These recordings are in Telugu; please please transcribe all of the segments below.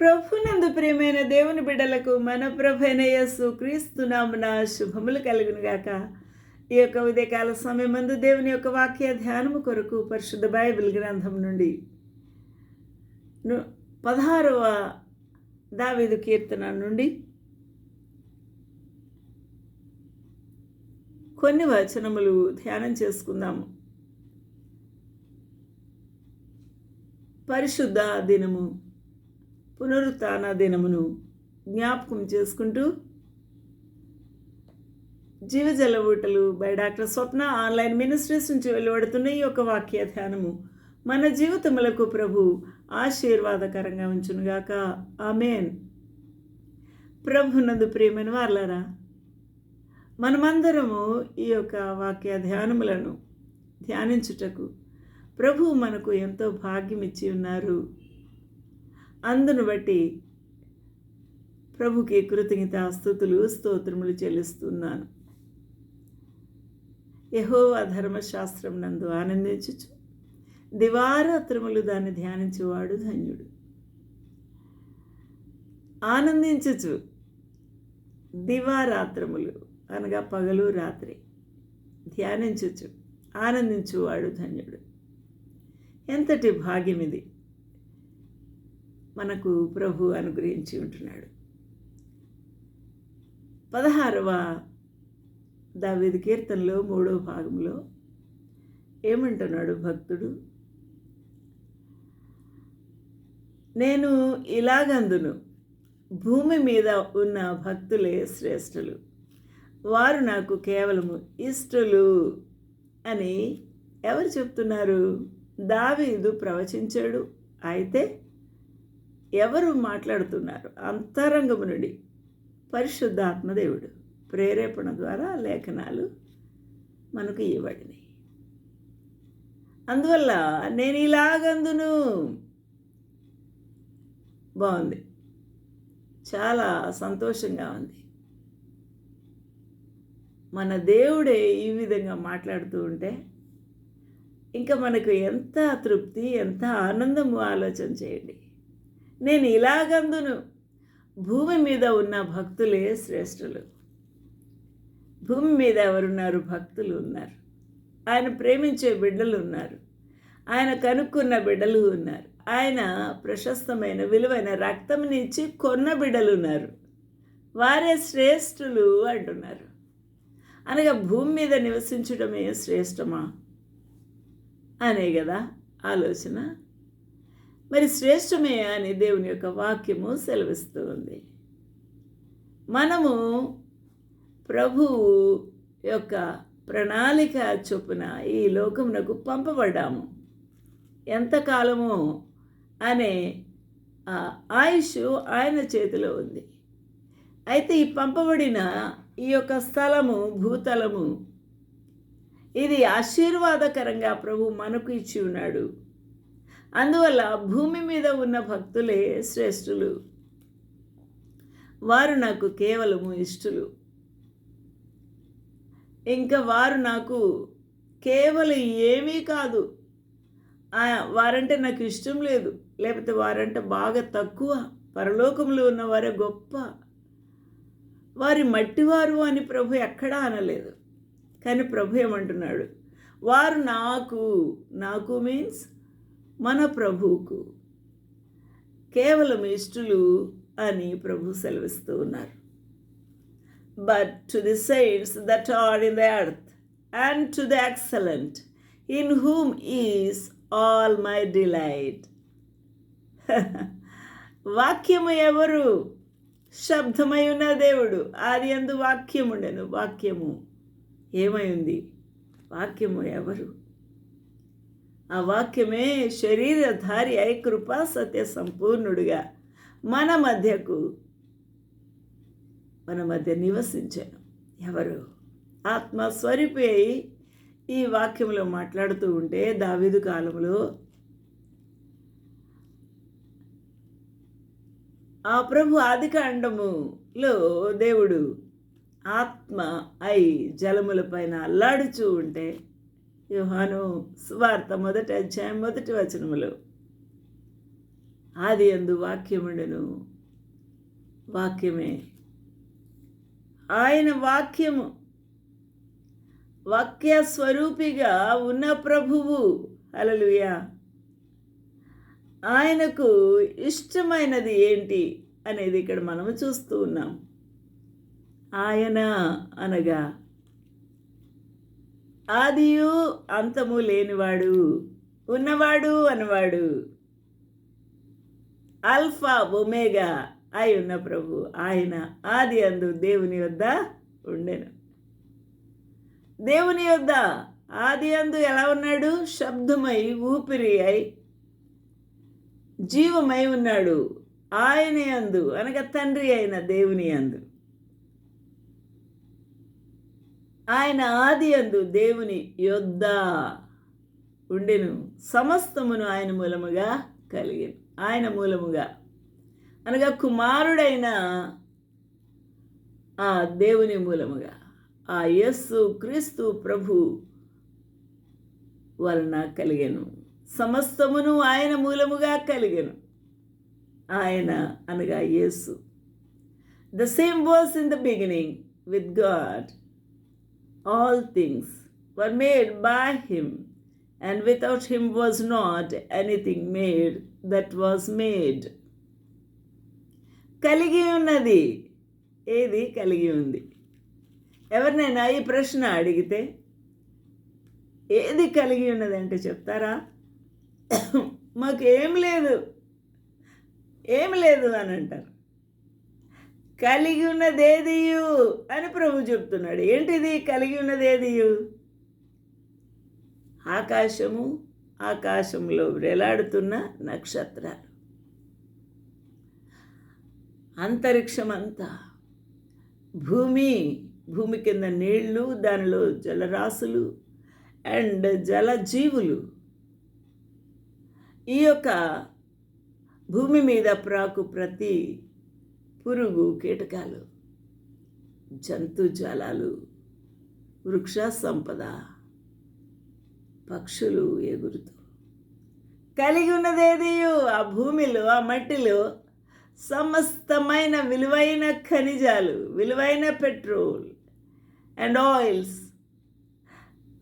ప్రభునందు ప్రియమైన దేవుని బిడ్డలకు మన ప్రభైన యస్సు క్రీస్తునామున శుభములు కలుగును గాక ఈ యొక్క ఉదయకాల సమయమందు దేవుని యొక్క వాక్య ధ్యానము కొరకు పరిశుద్ధ బైబిల్ గ్రంథం నుండి పదహారవ దావీదు కీర్తన నుండి కొన్ని వచనములు ధ్యానం చేసుకుందాము. పరిశుద్ధ దినము పునరుత్న దినమును జ్ఞాపకం చేసుకుంటూ జీవజల ఊటలు by doctor Swapna online ministries నుంచి వెలువడుతున్న ఈ యొక్క వాక్య ధ్యానము. మన జీవితములకు ప్రభు ఆశీర్వాదకరంగా ఉంచునుగాక. ఆమెన్. ప్రభునందు ప్రియమైన వాళ్ళారా మనమందరము ఈ యొక్క వాక్య ధ్యానములను ధ్యానించుటకు ప్రభు మనకు ఎంతో భాగ్యం ఇచ్చి ఉన్నారు. అందును బట్టి ప్రభుకి కృతజ్ఞత స్థుతులు స్తోత్రములు చెల్లిస్తున్నాను. యహో ధర్మశాస్త్రం నందు ఆనందించుచు దివారాత్రములు దాన్ని ధ్యానించేవాడు ధన్యుడు. ఆనందించుచు దివారాత్రములు అనగా పగలు రాత్రి ధ్యానించుచు ఆనందించువాడు ధన్యుడు. ఎంతటి భాగ్యం ఇది మనకు ప్రభు అనుగ్రహించి ఉంటున్నాడు. పదహారవ దావేది కీర్తనలో మూడవ భాగంలో ఏమంటున్నాడు భక్తుడు? నేను ఇలాగందును భూమి మీద ఉన్న భక్తులే శ్రేష్ఠులు వారు నాకు కేవలము ఇష్టలు అని ఎవరు చెప్తున్నారు? దావీదు ప్రవచించాడు. అయితే ఎవరు మాట్లాడుతున్నారు? అంతరంగము నుండి పరిశుద్ధాత్మదేవుడు ప్రేరేపణ ద్వారా లేఖనాలు మనకు ఇవ్వబడినాయి. అందువల్ల నేను ఇలాగందును. బాగుంది. చాలా సంతోషంగా ఉంది. మన దేవుడే ఈ విధంగా మాట్లాడుతూ ఉంటే ఇంకా మనకు ఎంత తృప్తి ఎంత ఆనందము ఆలోచన చేయండి. నేను ఇలాగందును. భూమి మీద ఉన్న భక్తులే శ్రేష్ఠులు. భూమి మీద ఎవరున్నారు? భక్తులు ఉన్నారు. ఆయన ప్రేమించే బిడ్డలు ఉన్నారు. ఆయన కనుక్కున్న బిడ్డలు ఉన్నారు. ఆయన ప్రశస్తమైన విలువైన రక్తం నుంచి కొన్న బిడ్డలు ఉన్నారు. వారే శ్రేష్ఠులు అంటున్నారు. అనగా భూమి మీద నివసించడమే శ్రేష్టమా? అనే కదా ఆలోచన. మరి శ్రేష్టమే అని దేవుని యొక్క వాక్యము సెలవిస్తూ ఉంది. మనము ప్రభువు యొక్క ప్రణాళిక చొప్పున ఈ లోకమునకు పంపబడ్డాము. ఎంతకాలము అనే ఆయుష్ ఆయన చేతిలో ఉంది. అయితే ఈ పంపబడిన ఈ యొక్క స్థలము భూతలము ఇది ఆశీర్వాదకరంగా ప్రభు మనకు ఇచ్చి ఉన్నాడు. అందువల్ల భూమి మీద ఉన్న భక్తులే శ్రేష్ఠులు. వారు నాకు కేవలము ఇష్టలు. ఇంకా వారు నాకు కేవలం ఏమీ కాదు. వారంటే నాకు ఇష్టం లేదు. లేకపోతే వారంటే బాగా తక్కువ. పరలోకంలో ఉన్నవారే గొప్ప. వారి మట్టివారు అని ప్రభు ఎక్కడా అనలేదు. కానీ ప్రభు ఏమంటున్నాడు? వారు నాకు నాకు మీన్స్ మన ప్రభువుకు. కేవలం ఇష్టలు అని ప్రభు సెలవిస్తూ ఉన్నారు. But to the saints that are in the earth and to the excellent in whom is all my delight వాక్యము ఎవరు? శబ్దమై ఉన్న దేవుడు. ఆది అందు వాక్యముండెను. వాక్యము ఏమై ఉంది? వాక్యము ఎవరు? ఆ వాక్యమే శరీరధారి అయి కృపా సత్య సంపూర్ణుడుగా మన మధ్యకు మన మధ్య నివసించాను ఎవరు? ఆత్మస్వరూపి అయి ఈ వాక్యంలో మాట్లాడుతూ ఉంటే దావిదు కాలంలో ఆ ప్రభు ఆదికాండములో దేవుడు ఆత్మ అయి జలముల పైన అల్లాడుచూ ఉంటే యోహాను సువార్త మొదటి అధ్యాయం మొదటి వచనములు ఆది అందు వాక్యముండెను. వాక్యమే. ఆయన వాక్యము వాక్య స్వరూపిగా ఉన్న ప్రభువు. అలలుయా ఆయనకు ఇష్టమైనది ఏంటి అనేది ఇక్కడ మనము చూస్తూ ఉన్నాం. ఆయన అనగా ఆదియు అంతము లేనివాడు ఉన్నవాడు అనవాడు. అల్ఫా ఒమేగా అయి ఉన్న ప్రభు ఆయన ఆది అందు దేవుని వద్ద ఉండెను. దేవుని యొద్ద ఆది అందు ఎలా ఉన్నాడు? శబ్దమై ఊపిరి అయి జీవమై ఉన్నాడు. ఆయన అందు అనగా తండ్రి అయిన దేవుని అందు. ఆయన ఆది అందు దేవుని యొద్ద ఉండెను. సమస్తమును ఆయన మూలముగా కలిగిన. ఆయన మూలముగా. అనగా కుమారుడైన ఆ దేవుని మూలముగా. ఆ యస్సు క్రీస్తు ప్రభు వలన కలిగెను. సమస్తమును ఆయన మూలముగా కలిగెను. ఆయన అనగా యేసు. The same was in the beginning with God all things were made by him and without him was not anything made that was made కలిగి ఉన్నది. ఏది కలిగి ఉంది? ఎవరినైనా ఈ ప్రశ్న అడిగితే ఏది కలిగి ఉన్నదంటే చెప్తారా? మాకేం లేదు. ఏం లేదు అని అంటారు. కలిగి ఉన్నదేదియు అని ప్రభు చెప్తున్నాడు. ఏంటిది? కలిగి ఉన్నదేదియు? ఆకాశము ఆకాశంలో వేలాడుతున్న నక్షత్రాలు. అంతరిక్షం అంతా భూమి భూమి కింద నీళ్ళు దానిలో జలరాశులు అండ్ జలజీవులు. ఈ యొక్క భూమి మీద ప్రాకు ప్రతి పురుగు కీటకాలు జంతుజాలాలు వృక్ష సంపద పక్షులు ఎగురుతూ. కలిగి ఉన్నదేది ఆ భూమిలో ఆ మట్టిలో సమస్తమైన విలువైన ఖనిజాలు విలువైన పెట్రోల్ అండ్ ఆయిల్స్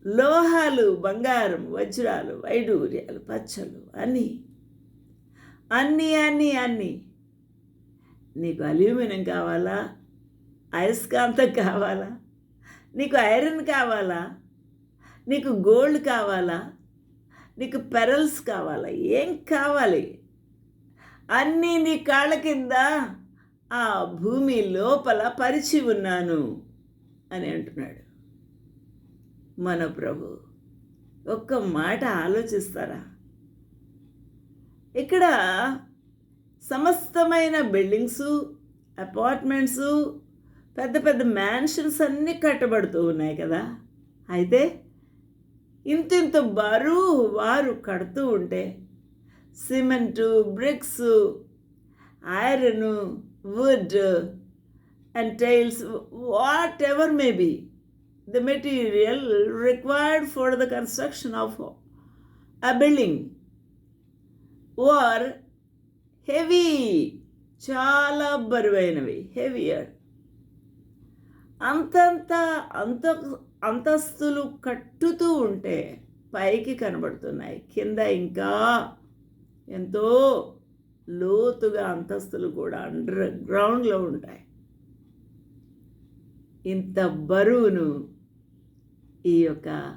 లోహాలు బంగారం వజ్రాలు వైడూర్యాలు పచ్చలు అన్నీ అన్నీ అన్నీ అన్నీ నీకు అల్యూమినియం కావాలా? అయస్కాంతం కావాలా? నీకు ఐరన్ కావాలా? నీకు గోల్డ్ కావాలా? నీకు పెరల్స్ కావాలా? ఏం కావాలి? అన్నీ నీ కాళ్ళ కింద ఆ భూమి లోపల పరిచి ఉన్నాను అని అంటున్నాడు. మన ప్రభు ఒక్క మాట ఆలోచిస్తారా? ఇక్కడ సమస్తమైన బిల్డింగ్సు అపార్ట్మెంట్సు పెద్ద పెద్ద మ్యాన్షన్స్ అన్నీ కట్టబడుతూ ఉన్నాయి కదా. అయితే ఇంతింత బరువు వారు కడుతూ ఉంటే cement bricks iron wood and tiles whatever may be material required for the construction of of building. building heavy చాలా బరువైనవి హెవియర్. అంతంత అంత అంతస్తులు కట్టుతూ ఉంటే పైకి కనబడుతున్నాయి. కింద ఇంకా ఎంతో లోతుగా అంతస్తులు కూడా అండర్ గ్రౌండ్లో ఉంటాయి. ఇంత బరువును ఈ యొక్క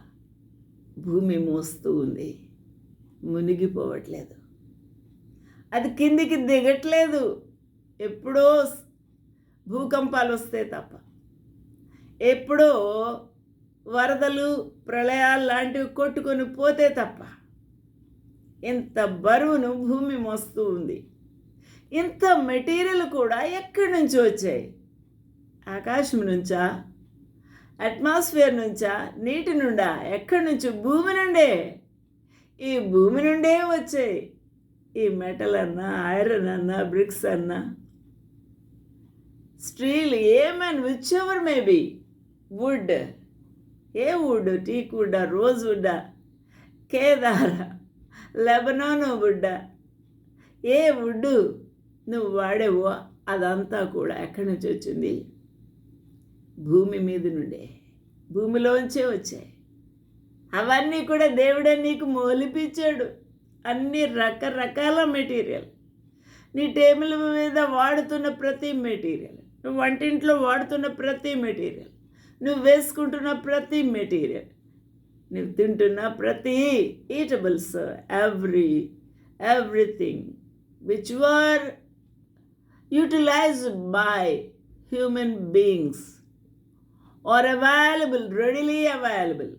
భూమి మోస్తూ ఉంది. మునిగిపోవట్లేదు. అది కిందికి దిగట్లేదు. ఎప్పుడో భూకంపాలు వస్తే తప్ప. ఎప్పుడో వరదలు ప్రళయాలు లాంటివి కొట్టుకొని పోతే తప్ప. ఇంత బరువును భూమి మోస్తూ ఉంది. ఇంత మెటీరియల్ కూడా ఎక్కడి నుంచి వచ్చాయి? ఆకాశం నుంచా? అట్మాస్ఫియర్ నుంచా? నీటి నుండా? ఎక్కడి నుంచి? భూమి నుండే. ఈ భూమి నుండే వచ్చాయి. ఈ మెటల్ అన్నా ఐరన్ అన్నా బ్రిక్స్ అన్నా స్టీల్ ఏమన్ విచ్ ఎవర్ మేబీ వుడ్ ఏ వుడ్ టీక్ వుడ్డా రోజ్ వుడ్డా కేదార లెబనాన్ వుడ్డా ఏ వుడ్డు నువ్వు వాడేవో అదంతా కూడా ఎక్కడి నుంచి వచ్చింది? భూమి మీద నుండే. భూమిలోంచే వచ్చాయి. అవన్నీ కూడా దేవుడే నీకు మొలిపించాడు. అన్ని రకరకాల మెటీరియల్. నీ టేబుల్ మీద వాడుతున్న ప్రతి మెటీరియల్ నువ్వు వంటింట్లో వాడుతున్న ప్రతి మెటీరియల్ నువ్వు వేసుకుంటున్న ప్రతి మెటీరియల్ నువ్వు తింటున్న ప్రతి eatables every everything which were utilize by human beings are available readily available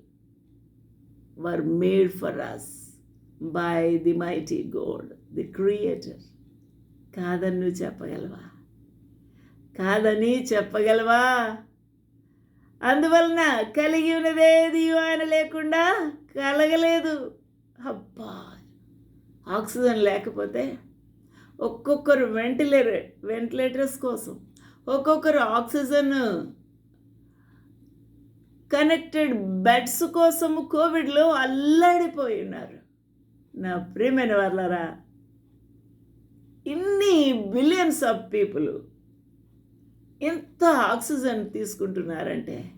were made for us by the mighty God the creator కాదని నువ్వు చెప్పగలవా? కాదని చెప్పగలవా? అందువలన కలిగి ఉన్నదేది ఆయన లేకుండా కలగలేదు. అబ్బా! ఆక్సిజన్ లేకపోతే ఒక్కొక్కరు వెంటిలేటర్ వెంటిలేటర్స్ కోసం ఒక్కొక్కరు ఆక్సిజన్ కనెక్టెడ్ బెడ్స్ కోసం కోవిడ్లో అల్లాడిపోయి ఉన్నారు. నా ప్రియమైన వాళ్ళరా ఇన్ని బిలియన్స్ ఆఫ్ పీపుల్ ఎంత ఆక్సిజన్ తీసుకుంటున్నారంటే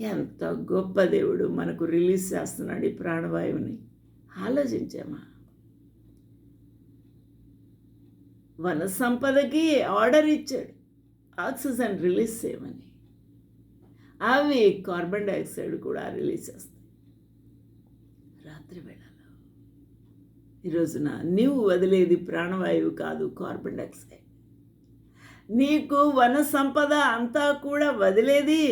ఎంత గొప్ప దేవుడు మనకు రిలీజ్ చేస్తున్నాడు ఈ ప్రాణవాయువుని. ఆలోచించామా వన సంపదకి ఆర్డర్ ఇచ్చాడు. ఆక్సిజన్ రిలీజ్ చేయమని. అవి కార్బన్ డైఆక్సైడ్ కూడా రిలీజ్ చేస్తాయి. రాత్రి వేళలో ఈ రోజున నీవు వదిలేది ప్రాణవాయువు కాదు కార్బన్ డైఆక్సైడ్. నీకు వన సంపద అంతా కూడా వదిలేది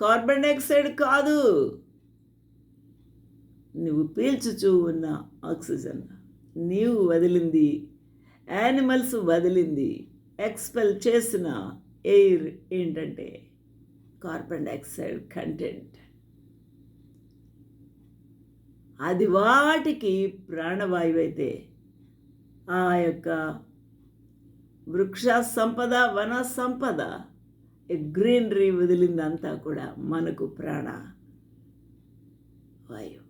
కార్బన్ డైఆక్సైడ్ కాదు. నువ్వు పీల్చుచూ ఉన్న ఆక్సిజన్. నీవు వదిలింది యానిమల్స్ వదిలింది ఎక్స్పెల్ చేసిన ఎయిర్ ఏంటంటే కార్బన్ డైఆక్సైడ్ కంటెంట్. అది వాటికి ప్రాణవాయువు అయితే ఆ యొక్క వృక్ష సంపద వన సంపద గ్రీనరీ వదిలిందంతా కూడా మనకు ప్రాణ వాయువు.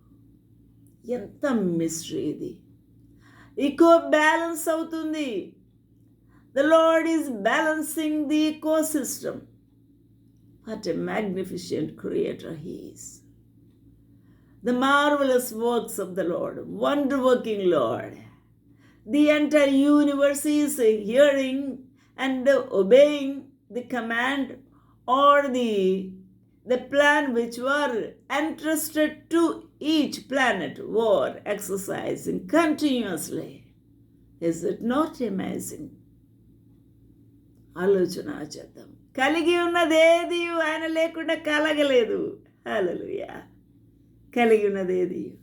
ఎంత మిస్టరీ ఇది. ఈకో బ్యాలెన్స్ అవుతుంది. The lord is balancing the eco system what a magnificent creator he's The marvellous works of the Lord wonder working Lord the entire universe is hearing and obeying the command are the the plan which were entrusted to each planet were exercising continuously. Is it not amazing? ఆలోచన చేద్దాం కలిగి ఉన్నదేది ఆయన లేకుండా కలగలేదు హలలుయా కలిగి ఉన్నదేది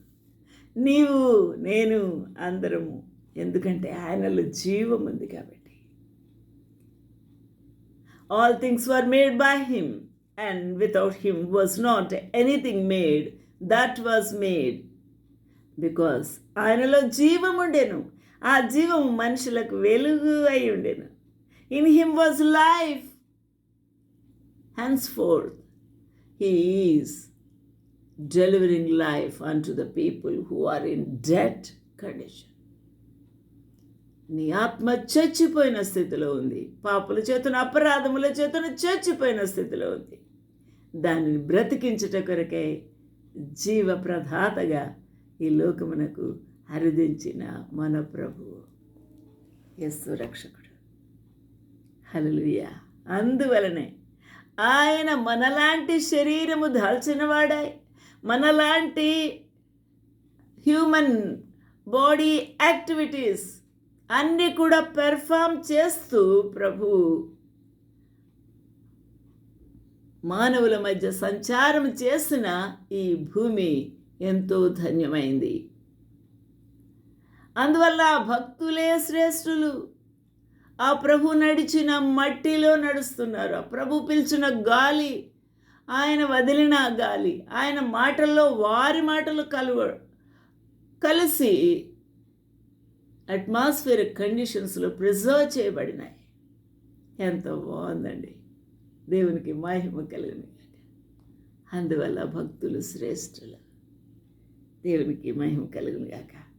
నీవు నేను అందరము. ఎందుకంటే ఆయనలో జీవం ఉంది కాబట్టి. All things were made by him and without him was not anything made that was made because ఆయనలో జీవం ఉండేను. ఆ జీవం మనుషులకు వెలుగు అయి ఉండేను. In him was life henceforth he is life life unto the people who are in that condition నీ ఆత్మ చచ్చిపోయిన స్థితిలో ఉంది. పాపుల చేతన అపరాధముల చేతన చచ్చిపోయిన స్థితిలో ఉంది. దానిని బ్రతికించుట కొరకై జీవప్రదాతగా ఈ లోకమునకు హరిదించిన మన ప్రభువు యస్సు రక్షకుడు. హలలుయ అందువలనే ఆయన మనలాంటి శరీరము దాల్చినవాడాయి. మనలాంటి హ్యూమన్ బాడీ యాక్టివిటీస్ అన్నీ కూడా పెర్ఫామ్ చేస్తూ ప్రభు మానవుల మధ్య సంచారం చేసిన ఈ భూమి ఎంతో ధన్యమైంది. అందువల్ల భక్తులే శ్రేష్ఠులు. ఆ ప్రభు నడిచిన మట్టిలో నడుస్తున్నారు. ఆ ప్రభు పిలిచిన గాలి ఆయన వదిలిన గాలి ఆయన మాటల్లో వారి మాటలు కలువ కలిసి అట్మాస్ఫియర్ కండిషన్స్లో ప్రిజర్వ్ చేయబడినాయి. ఎంత బాగుందండి. దేవునికి మహిమ కలిగిన అందువల్ల భక్తులు శ్రేష్ఠులు. దేవునికి మహిమ కలిగిన గాక.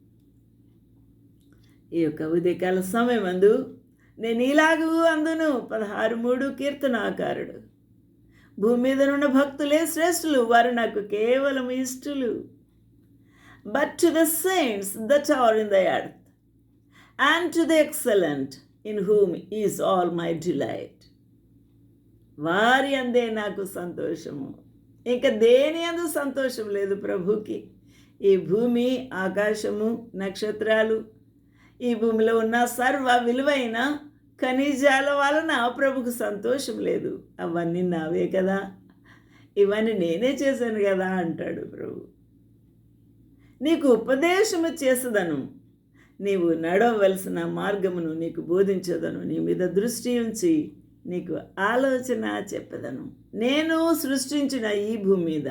ఈ యొక్క ఉదయకాల సమయం అందు నేను ఇలాగూ అందును. పదహారు మూడు కీర్తనాకారుడు. భూమి మీద ఉన్న భక్తులే శ్రేష్ఠులు వారు నాకు కేవలం ఇష్టలు. But to the saints that are in the earth and to the excellent in whom is all my delight వారి అందే నాకు సంతోషము. ఇంకా దేని అందు సంతోషం లేదు ప్రభుకి? ఈ భూమి ఆకాశము నక్షత్రాలు ఈ భూమిలో ఉన్న సర్వ విలువైన ఖనిజాల వలన ప్రభుకు సంతోషం లేదు. అవన్నీ నావే కదా. ఇవన్నీ నేనే చేశాను కదా అంటాడు ప్రభు. నీకు ఉపదేశము చేసదను. నీవు నడవలసిన మార్గమును నీకు బోధించదను. నీ మీద దృష్టి ఉంచి నీకు ఆలోచన చెప్పదను. నేను సృష్టించిన ఈ భూమి మీద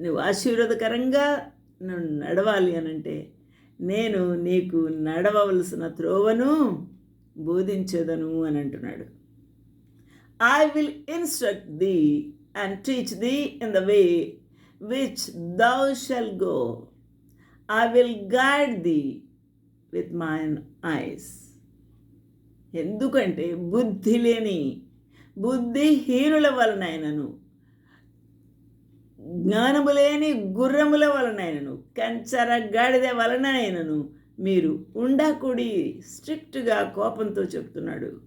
నువ్వు ఆశీర్వాదకరంగా నువ్వు నడవాలి అనంటే నేను నీకు నడవవలసిన త్రోవను బోధించదను అని అంటున్నాడు. I will instruct thee and teach thee in the way which thou shalt go I will guide thee with my eyes ఎందుకంటే బుద్ధి లేని బుద్ధిహీనుల వలనైనను జ్ఞానము లేని గుర్రముల వలనైనను కంచర గాడిద వలనైనను మీరు ఉండకూడి స్ట్రిక్ట్గా కోపంతో చెప్తున్నాడు.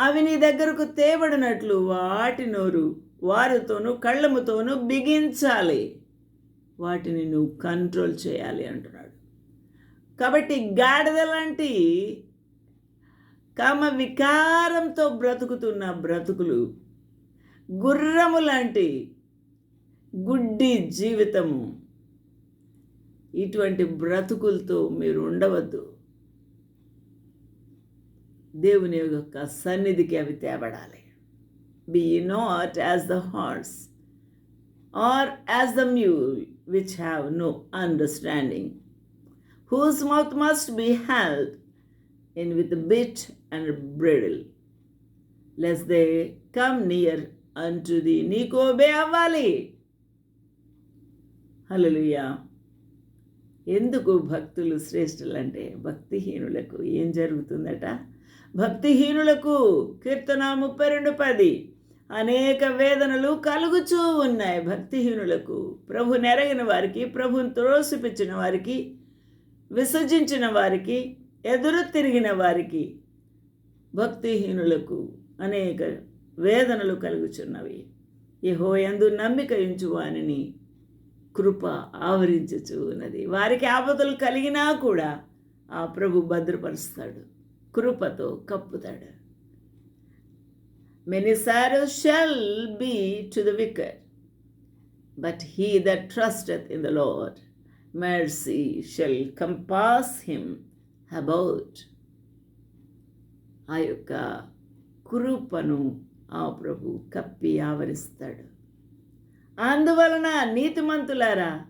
అవి నీ దగ్గరకు తేబడినట్లు వాటి నోరు వారితోనూ కళ్ళముతోనూ బిగించాలి. వాటిని నువ్వు కంట్రోల్ చేయాలి అంటున్నాడు. కాబట్టి గాడిద లాంటి కామ వికారంతో బ్రతుకుతున్న బ్రతుకులు గుర్రము లాంటి గుడ్డి జీవితము ఇటువంటి బ్రతుకులతో మీరు ఉండవద్దు. దేవుని యొక్క సన్నిధికి అవి తేబడాలి. Be not as the horse or as the mule which have no understanding whose mouth must be held in with bit and bridle lest they come near అంటుది నీకు అవ్వాలి హల్లెలూయా ఎందుకు భక్తులు శ్రేష్ఠులంటే భక్తిహీనులకు ఏం జరుగుతుందట? భక్తిహీనులకు కీర్తన ముప్పై రెండు పది. అనేక వేదనలు కలుగుచూ ఉన్నాయి భక్తిహీనులకు. ప్రభు నెరగిన వారికి ప్రభుని త్రోసిపించిన వారికి విసర్జించిన వారికి ఎదురు తిరిగిన వారికి భక్తిహీనులకు అనేక వేదనలు కలుగుచున్నవి. యహో ఎందు నమ్మిక ఉంచు వానిని కృప ఆవరించుచు ఉన్నది వారికి ఆపదలు కలిగినా కూడా ఆ ప్రభు భద్రపరుస్తాడు. కృపతో కప్పుతాడు. Many sorrow shall be to the wicked but he the trusteth in the Lord mercy shall compass him about ఆ యొక్క కృపను ఆ ప్రభు కప్పి ఆవరిస్తాడు. అందువలన నీతిమంతులారా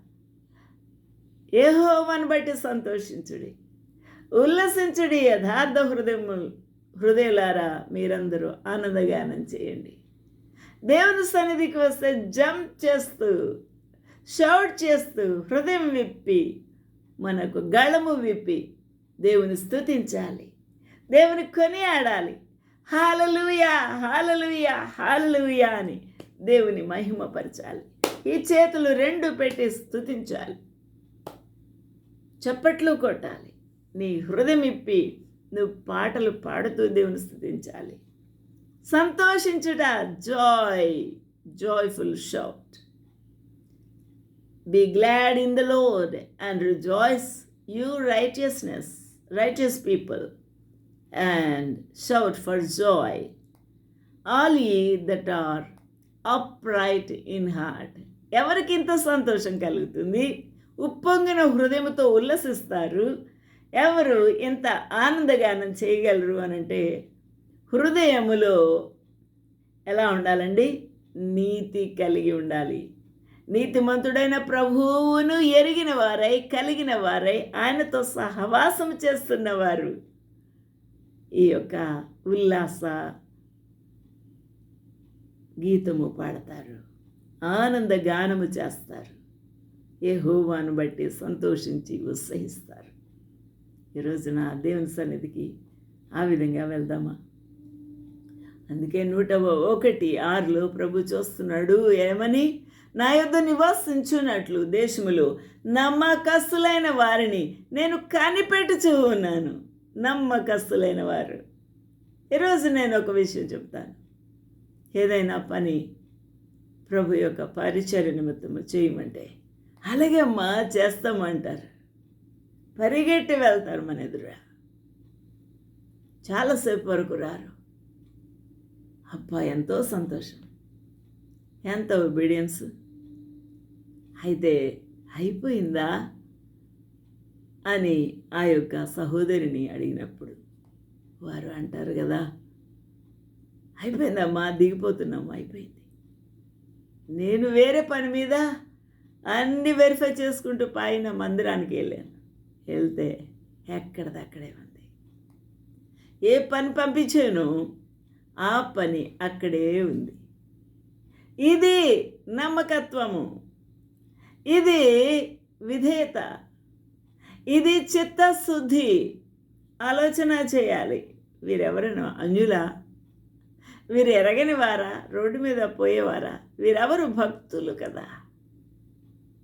ఏహోవను బట్టి సంతోషించుడి. ఉల్లసించుడి యథార్థ హృదయము హృదయలారా మీరందరూ ఆనందగానం చేయండి. దేవుని సన్నిధికి వస్తే జంప్ చేస్తూ షౌట్ చేస్తూ హృదయం విప్పి మనకు గళము విప్పి దేవుని స్థుతించాలి దేవుని కొనియాడాలి. హాలలుయా హాలలుయా హాలలుయా అని దేవుని మహిమపరచాలి ఈ చేతులు రెండు పెట్టి స్థుతించాలి చప్పట్లు కొట్టాలి. నీ హృదయం ఇప్పి నువ్వు పాటలు పాడుతూ దేవుని స్థుతించాలి సంతోషించుట joy joyful shout be glad in the Lord and rejoice you righteousness righteous people and shout for joy all ye that are upright in heart ఎవరికి ఇంత సంతోషం కలుగుతుంది? ఉప్పొంగిన హృదయంతో ఉల్లసిస్తారు. ఎవరు ఇంత ఆనందగానం చేయగలరు అని అంటే హృదయములో ఎలా ఉండాలండి? నీతి కలిగి ఉండాలి. నీతిమంతుడైన ప్రభువును ఎరిగిన వారై కలిగిన వారై ఆయనతో సహవాసం చేస్తున్నవారు ఈ యొక్క ఉల్లాస గీతము పాడతారు. ఆనంద గానము చేస్తారు. ఏ హోవాను బట్టి సంతోషించి ఉత్సహిస్తారు. ఈరోజు నా దేవుని సన్నిధికి ఆ విధంగా వెళ్దామా? అందుకే నూట ఒకటి ఆరులో ప్రభు చూస్తున్నాడు ఏమని? నా యొద్ నివాసించున్నట్లు దేశములో నమ్మకస్తులైన వారిని నేను కనిపెట్టుచూ ఉన్నాను. నమ్మకస్తులైన వారు. ఈరోజు నేను ఒక విషయం చెప్తాను. ఏదైనా పని ప్రభు యొక్క పరిచర్య నిమిత్తము చేయమంటే అలాగే అమ్మా చేస్తామంటారు. పరిగెట్టి వెళ్తారు మన ఎదురు చాలాసేపు వరకు రారు. అబ్బా ఎంతో సంతోషం. ఎంత ఒబీడియన్స్ అయితే అయిపోయిందా అని ఆ యొక్క సహోదరిని అడిగినప్పుడు వారు అంటారు కదా అయిపోయిందమ్మా దిగిపోతున్నాము అయిపోయింది. నేను వేరే పని మీద అన్ని వెరిఫై చేసుకుంటూ పైన మందిరానికి వెళ్ళాను. వెళ్తే ఎక్కడదక్కడే ఉంది. ఏ పని పంపించాను? ఆ పని అక్కడే ఉంది. ఇది నమ్మకత్వము. ఇది విధేయత. ఇది చిత్తశుద్ధి. ఆలోచన చేయాలి. వీరెవరైనా అంజులా వీరు ఎరగని వారా? రోడ్డు మీద పోయేవారా? వీరెవరు భక్తులు కదా?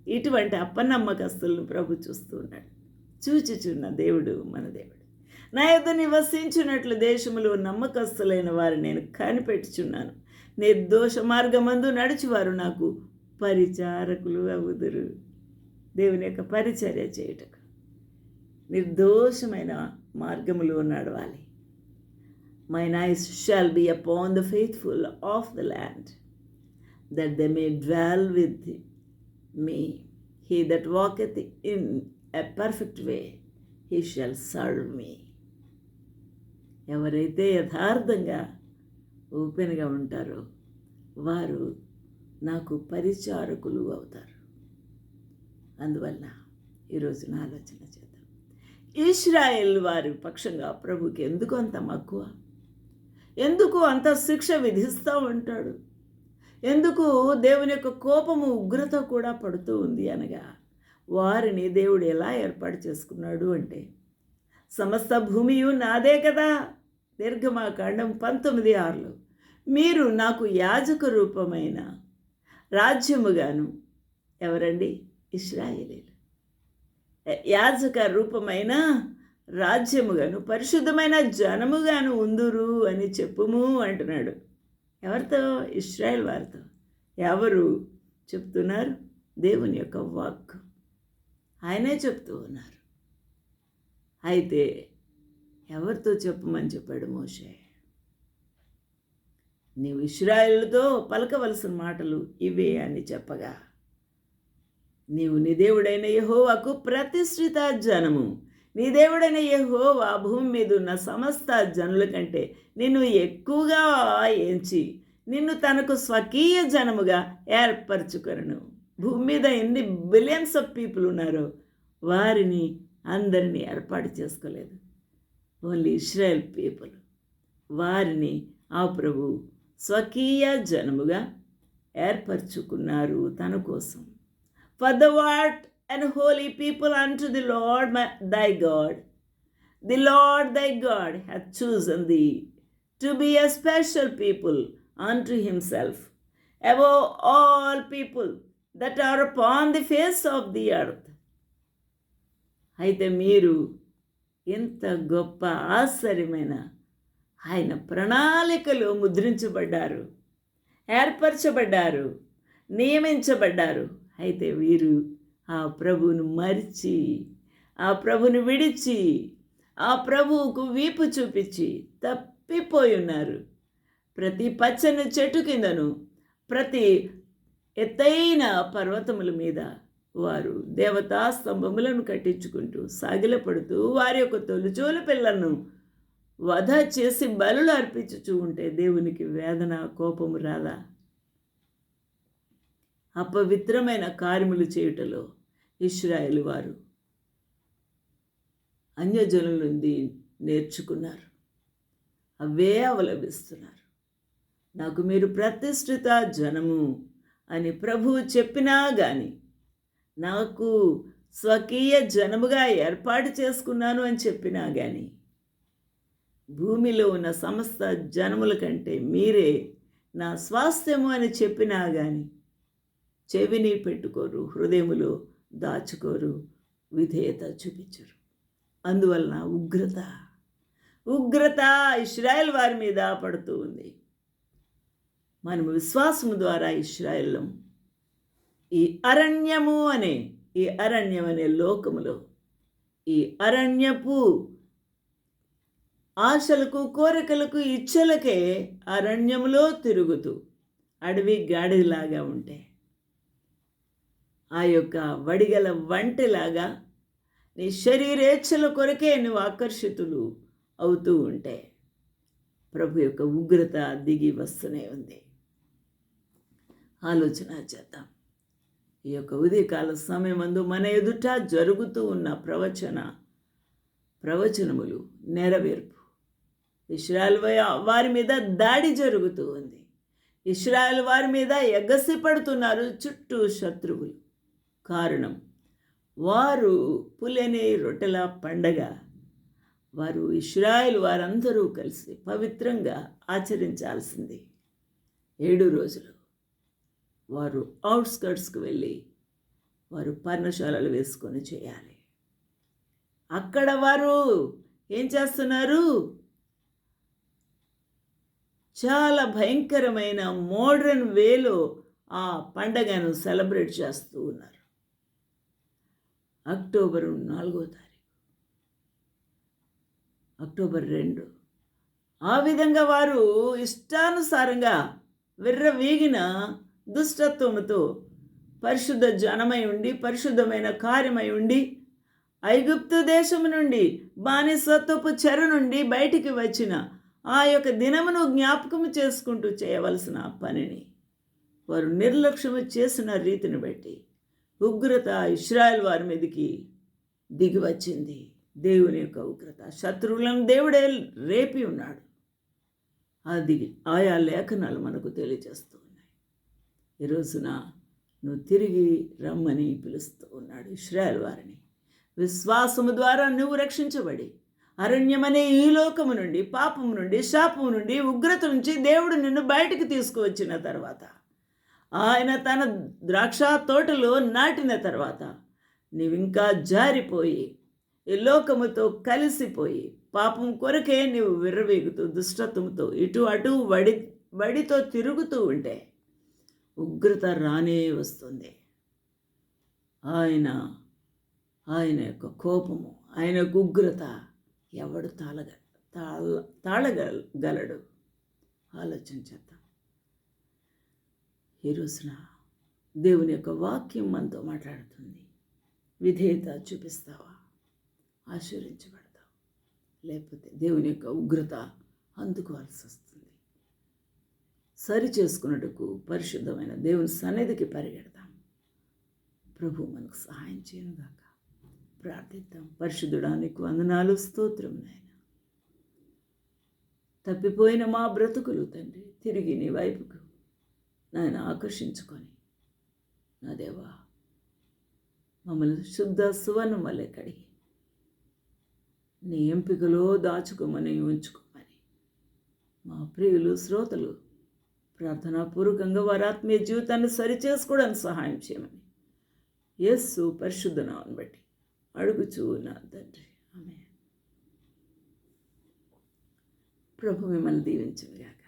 ఇటువంటి అప్పనమ్మకస్తులను ప్రభు చూస్తూ ఉన్నాడు. చూచుచున్న దేవుడు మన దేవుడు. నా యొక్క నివసించినట్లు దేశములు నమ్మకస్తులైన వారు నేను కనిపెట్టుచున్నాను. నిర్దోష మార్గమందు నడిచివారు నాకు పరిచారకులు అవుదురు. దేవుని యొక్క పరిచర్య చేయుటకు. నిర్దోషమైన మార్గములో నడవాలి. Mine eyes shall be upon the faithful of the land, that they may dwell with me. He that walketh in a perfect way, he shall serve me. ఎవరైతే యథార్థంగా ఓపెన్గా ఉంటారో వారు నాకు పరిచారకులు అవుతారు అందువల్ల ఈరోజు నా ఆలోచన చేద్దాం ఇస్రాయేల్ వారి పక్షంగా ప్రభుకి ఎందుకు అంత మక్కువ ఎందుకు అంత శిక్ష విధిస్తూ ఉంటాడు? ఎందుకు దేవుని యొక్క కోపము ఉగ్రత కూడా పడుతూ ఉంది అనగా వారిని దేవుడు ఎలా ఏర్పాటు చేసుకున్నాడు అంటే సమస్త భూమియు నాదే కదా? దీర్ఘమాకాండం పంతొమ్మిది ఆరులో మీరు నాకు యాజక రూపమైన రాజ్యముగాను ఎవరండి? ఇస్రాయేలీలు యాజక రూపమైన రాజ్యముగాను పరిశుద్ధమైన జనముగాను ఉందురు అని చెప్పుము అంటున్నాడు. ఎవరితో? ఇస్రాయల్ వారితో. ఎవరు చెప్తున్నారు? దేవుని యొక్క వాక్ ఆయనే చెప్తూ ఉన్నారు. అయితే ఎవరితో చెప్పమని చెప్పాడు మోషే? నీవు ఇస్రాయిల్తో పలకవలసిన మాటలు ఇవే అని చెప్పగా నీవు నీ దేవుడైన యహోవాకు ప్రతిష్ఠిత జనము. నీ దేవుడైన యహోవా భూమి మీద ఉన్న సమస్త జనుల కంటే నిన్ను ఎక్కువగా ఎంచి నిన్ను తనకు స్వకీయ జనముగా ఏర్పరచుకొనను. భూమి మీద ఎన్ని బిలియన్స్ ఆఫ్ పీపుల్ ఉన్నారో వారిని అందరినీ ఏర్పాటు చేసుకోలేదు. ఓన్లీ ఇస్రాయల్ పీపుల్ వారిని ఆ ప్రభు స్వకీయ జనముగా ఏర్పరచుకున్నారు తన కోసం. For the what and holy people unto the Lord my thy God the Lord thy God hath chosen thee to be a special people unto to himself above all people that are upon the face of the earth అయితే మీరు ఎంత గొప్ప ఆశ్చర్యమైన ఆయన ప్రణాళికలు ముద్రించబడ్డారు ఏర్పరచబడ్డారు నియమించబడ్డారు. అయితే వీరు ఆ ప్రభువును మరిచి ఆ ప్రభుని విడిచి ఆ ప్రభువుకు వీపు చూపించి తప్పిపోయి ఉన్నారు. ప్రతి పచ్చని చెట్టు కిందను ప్రతి ఎత్తైన పర్వతముల మీద వారు దేవతా స్తంభములను కట్టించుకుంటూ సాగిలపడుతూ వారి యొక్క తొలిచూల పిల్లలను వధ చేసి బలులు అర్పించుచూ ఉంటే దేవునికి వేదన కోపము రాదా అపవిత్రమైన కార్యములు చేయుటలో ఇస్రాయేల్ వారు అన్యజనుల నుండి నేర్చుకున్నారు. అవే అవలంబిస్తున్నారు. నాకు మీరు ప్రతిష్ఠిత జనము అని ప్రభువు చెప్పినా కానీ నాకు స్వకీయ జనముగా ఏర్పాటు చేసుకున్నాను అని చెప్పినా కానీ భూమిలో ఉన్న సమస్త జనముల కంటే మీరే నా స్వాస్థ్యము అని చెప్పినా కానీ చెవిని పెట్టుకోరు. హృదయములో దాచుకోరు విధేయత చూపించరు. అందువలన ఉగ్రత ఉగ్రత ఇస్రాయల్ వారి మీద పడుతూ ఉంది. మనము విశ్వాసము ద్వారా ఇస్రాయల్లో ఈ అరణ్యము అనే ఈ అరణ్యం అనే లోకములో ఈ అరణ్యపు ఆశలకు కోరికలకు ఇచ్చలకే అరణ్యములో తిరుగుతూ అడవి గాడిలాగా ఉంటే ఆ యొక్క వడిగల వంటిలాగా నీ శరీరేచ్ఛల కొరకే నువ్వు ఆకర్షితులు అవుతూ ఉంటే ప్రభు యొక్క ఉగ్రత దిగి వస్తూనే ఉంది. ఆలోచన చేద్దాం. ఈ యొక్క ఉదయకాల సమయమందు మన ఎదుట జరుగుతూ ఉన్న ప్రవచన ప్రవచనములు నెరవేర్పు. ఇస్రాయల్ వారి మీద దాడి జరుగుతూ ఉంది. ఇస్రాయల్ వారి మీద ఎగసి పడుతున్నారు చుట్టూ శత్రువులు. కారణం. వారు పులెనే రొట్టెల పండగ. వారు ఇస్రాయల్ వారందరూ కలిసి పవిత్రంగా ఆచరించాల్సింది. ఏడు రోజులు. వారు అవుట్స్కర్ట్స్కి వెళ్ళి వారు పర్ణశాలలు వేసుకొని చేయాలి. అక్కడ వారు ఏం చేస్తున్నారు? చాలా భయంకరమైన మోడ్రన్ వేలో ఆ పండగను సెలబ్రేట్ చేస్తూ ఉన్నారు. అక్టోబర్ నాలుగో తారీఖు. అక్టోబర్ రెండు. ఆ విధంగా వారు ఇష్టానుసారంగా విర్రవీగిన దుష్టత్వముతో పరిశుద్ధ జనమై ఉండి పరిశుద్ధమైన కార్యమై ఉండి ఐగుప్తు దేశము నుండి బానిసత్వపు చెర నుండి బయటికి వచ్చిన ఆ యొక్క దినమును జ్ఞాపకం చేసుకుంటూ చేయవలసిన పనిని వారు నిర్లక్ష్యము చేసిన రీతిని బట్టి ఉగ్రత ఇస్రాయల్ వారి మీదకి దిగి వచ్చింది. దేవుని యొక్క ఉగ్రత. శత్రువులను దేవుడే రేపి ఉన్నాడు. అది ఆయా లేఖనాలు మనకు తెలియజేస్తూ ఉన్నాయి ఈ రోజున నువ్వు తిరిగి రమ్మని పిలుస్తూ ఉన్నాడు ఇస్రాయల్ వారిని. విశ్వాసము ద్వారా నువ్వు రక్షించబడి అరణ్యమనే ఈ లోకము నుండి పాపము నుండి శాపము నుండి ఉగ్రత నుంచి దేవుడు నిన్ను బయటకు తీసుకువచ్చిన తర్వాత ఆయన తన ద్రాక్ష తోటలో నాటిన తర్వాత నీవింకా జారిపోయి ఈ లోకముతో కలిసిపోయి పాపం కొరకే నీవు విర్రవీగుతూ దుష్టత్వంతో ఇటు అటు వడి వడితో తిరుగుతూ ఉంటే ఉగ్రత రానే వస్తుంది. ఆయన ఆయన యొక్క కోపము ఆయన యొక్క ఉగ్రత ఎవడు తాళగ తాళ తాళగలడు? ఆలోచన ఈ రోజున దేవుని యొక్క వాక్యం మనతో మాట్లాడుతుంది. విధేయత చూపిస్తావా? ఆశీర్వించబడతావు లేకపోతే దేవుని యొక్క ఉగ్రత అందుకోవాల్సి వస్తుంది. సరి చేసుకున్నట్టుకు పరిశుద్ధమైన దేవుని సన్నిధికి పరిగెడతాం. ప్రభు మనకు సహాయం చేయనుగాక ప్రార్థిద్దాం. పరిశుద్ధుడానికి వందనాలు స్తోత్రం నాయన. తప్పిపోయిన మా బ్రతుకులు తండ్రి తిరిగి నీ వైపుకు నాయన ఆకర్షించుకొని నా దేవా మమ్మల్ని శుద్ధ సువర్ణ వల్లే కడిగి నీ ఎంపికలో దాచుకోమని ఉంచుకోమని మా ప్రియులు శ్రోతలు ప్రార్థనాపూర్వకంగా వారి ఆత్మీయ జీవితాన్ని సరిచేసుకోవడానికి సహాయం చేయమని యస్సు పరిశుద్ధనాన్ని బట్టి అడుగుచూ నా తండ్రి. ఆమె ప్రభు మిమ్మల్ని దీవించుగాక